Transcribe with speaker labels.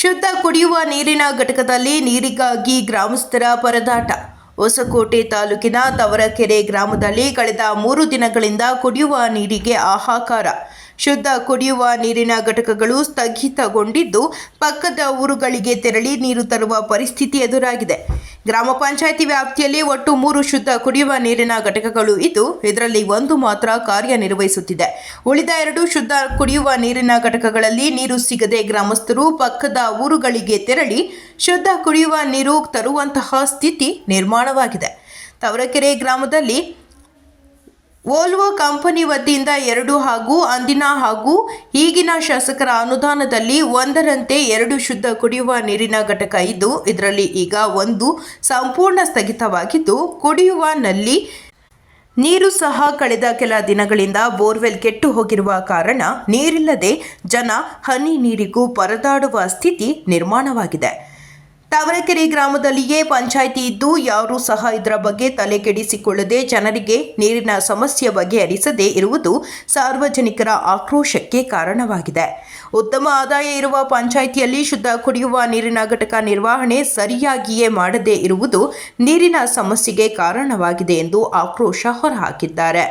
Speaker 1: ಶುದ್ಧ ಕುಡಿಯುವ ನೀರಿನ ಘಟಕದಲ್ಲಿ ನೀರಿಗಾಗಿ ಗ್ರಾಮಸ್ಥರ ಪರದಾಟ. ಹೊಸಕೋಟೆ ತಾಲೂಕಿನ ತವರಕೆರೆ ಗ್ರಾಮದಲ್ಲಿ ಕಳೆದ ಮೂರು ದಿನಗಳಿಂದ ಕುಡಿಯುವ ನೀರಿಗೆ ಆಹಾಕಾರ ಶುದ್ಧ ಕುಡಿಯುವ ನೀರಿನ ಘಟಕಗಳು ಸ್ಥಗಿತಗೊಂಡಿದ್ದು, ಪಕ್ಕದ ಊರುಗಳಿಗೆ ತೆರಳಿ ನೀರು ತರುವ ಪರಿಸ್ಥಿತಿ ಎದುರಾಗಿದೆ. ಗ್ರಾಮ ಪಂಚಾಯಿತಿ ವ್ಯಾಪ್ತಿಯಲ್ಲಿ ಒಟ್ಟು ಮೂರು ಶುದ್ಧ ಕುಡಿಯುವ ನೀರಿನ ಘಟಕಗಳು ಇದ್ದು, ಇದರಲ್ಲಿ ಒಂದು ಮಾತ್ರ ಕಾರ್ಯನಿರ್ವಹಿಸುತ್ತಿದೆ. ಉಳಿದ ಎರಡು ಶುದ್ಧ ಕುಡಿಯುವ ನೀರಿನ ಘಟಕಗಳಲ್ಲಿ ನೀರು ಸಿಗದೆ ಗ್ರಾಮಸ್ಥರು ಪಕ್ಕದ ಊರುಗಳಿಗೆ ತೆರಳಿ ಶುದ್ಧ ಕುಡಿಯುವ ನೀರು ತರುವಂತಹ ಸ್ಥಿತಿ ನಿರ್ಮಾಣವಾಗಿದೆ. ತವರಕೆರೆ ಗ್ರಾಮದಲ್ಲಿ ವೋಲ್ವೋ ಕಂಪನಿ ವತಿಯಿಂದ ಎರಡು ಹಾಗೂ ಅಂದಿನ ಹಾಗೂ ಈಗಿನ ಶಾಸಕರ ಅನುದಾನದಲ್ಲಿ ಒಂದರಂತೆ ಎರಡು ಶುದ್ಧ ಕುಡಿಯುವ ನೀರಿನ ಘಟಕ ಇದ್ದು, ಇದರಲ್ಲಿ ಈಗ ಒಂದು ಸಂಪೂರ್ಣ ಸ್ಥಗಿತವಾಗಿದ್ದು, ಕುಡಿಯುವ ನಲ್ಲಿ ನೀರು ಸಹ ಕಳೆದ ಕೆಲ ದಿನಗಳಿಂದ ಬೋರ್ವೆಲ್ ಕೆಟ್ಟು ಹೋಗಿರುವ ಕಾರಣ ನೀರಿಲ್ಲದೆ ಜನ ಹನಿ ನೀರಿಗೂ ಪರದಾಡುವ ಸ್ಥಿತಿ ನಿರ್ಮಾಣವಾಗಿದೆ. ತಾವರೆಕೆರೆ ಗ್ರಾಮದಲ್ಲಿಯೇ ಪಂಚಾಯಿತಿ ಇದ್ದು ಯಾರೂ ಸಹ ಇದರ ಬಗ್ಗೆ ತಲೆ ಕೆಡಿಸಿಕೊಳ್ಳದೆ ಜನರಿಗೆ ನೀರಿನ ಸಮಸ್ಯೆ ಬಗೆಹರಿಸದೇ ಇರುವುದು ಸಾರ್ವಜನಿಕರ ಆಕ್ರೋಶಕ್ಕೆ ಕಾರಣವಾಗಿದೆ. ಉತ್ತಮ ಆದಾಯ ಇರುವ ಪಂಚಾಯಿತಿಯಲ್ಲಿ ಶುದ್ಧ ಕುಡಿಯುವ ನೀರಿನ ಘಟಕ ನಿರ್ವಹಣೆ ಸರಿಯಾಗಿಯೇ ಮಾಡದೇ ಇರುವುದು ನೀರಿನ ಸಮಸ್ಯೆಗೆ ಕಾರಣವಾಗಿದೆ ಎಂದು ಆಕ್ರೋಶ ಹೊರಹಾಕಿದ್ದಾರೆ.